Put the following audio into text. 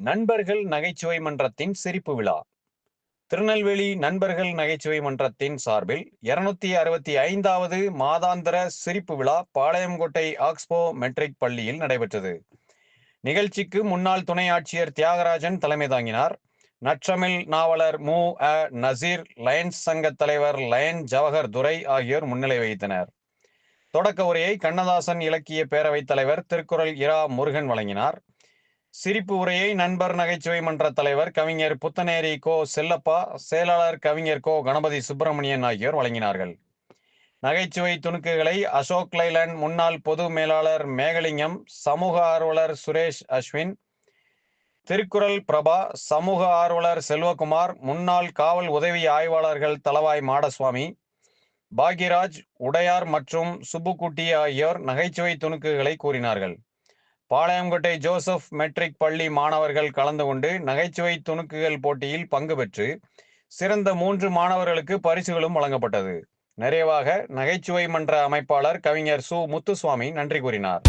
நண்பர்கள் நகைச்சுவை மன்றத்தின் சிரிப்பு விழா. திருநெல்வேலி நண்பர்கள் நகைச்சுவை மன்றத்தின் சார்பில் இருநூத்தி அறுபத்தி ஐந்தாவது மாதாந்திர சிரிப்பு விழா பாளையங்கோட்டை ஆக்ஸ்போ மெட்ரிக் பள்ளியில் நடைபெற்றது. நிகழ்ச்சிக்கு முன்னாள் துணை ஆட்சியர் தியாகராஜன் தலைமை தாங்கினார். நற்றமிழ் நாவலர் மு. அ. நசீர் லயன்ஸ் சங்க தலைவர் லயன் ஜவஹர் துரை ஆகியோர் முன்னிலை வகித்தனர். தொடக்க உரையை கண்ணதாசன் இலக்கிய பேரவைத் தலைவர் திருக்குறள் இரா முருகன் வழங்கினார். சிரிப்பு உரையை நண்பர் நகைச்சுவை மன்ற தலைவர் கவிஞர் புத்தநேரி கோ செல்லப்பா செயலாளர் கவிஞர் கோ கணபதி சுப்பிரமணியன் ஆகியோர் வழங்கினார்கள். நகைச்சுவை துணுக்குகளை அசோக் லைலன் முன்னாள் பொது மேலாளர் மேகலிங்கம் சமூக ஆர்வலர் சுரேஷ் அஸ்வின் திருக்குறள் பிரபா சமூக ஆர்வலர் செல்வகுமார் முன்னாள் காவல் உதவி ஆய்வாளர்கள் தலவாய் மாடசுவாமி பாக்யராஜ் உடையார் மற்றும் சுப்புக்குட்டி ஆகியோர் நகைச்சுவை துணுக்குகளை கூறினார்கள். பாளையங்கோட்டை ஜோசப் மெட்ரிக் பள்ளி மாணவர்கள் கலந்து கொண்டு நகைச்சுவை துணுக்குகள் போட்டியில் பங்கு பெற்று சிறந்த மூன்று மாணவர்களுக்கு பரிசுகளும் வழங்கப்பட்டது. நிறைவாக நகைச்சுவை மன்ற அமைப்பாளர் கவிஞர் சு. முத்துசுவாமி நன்றி கூறினார்.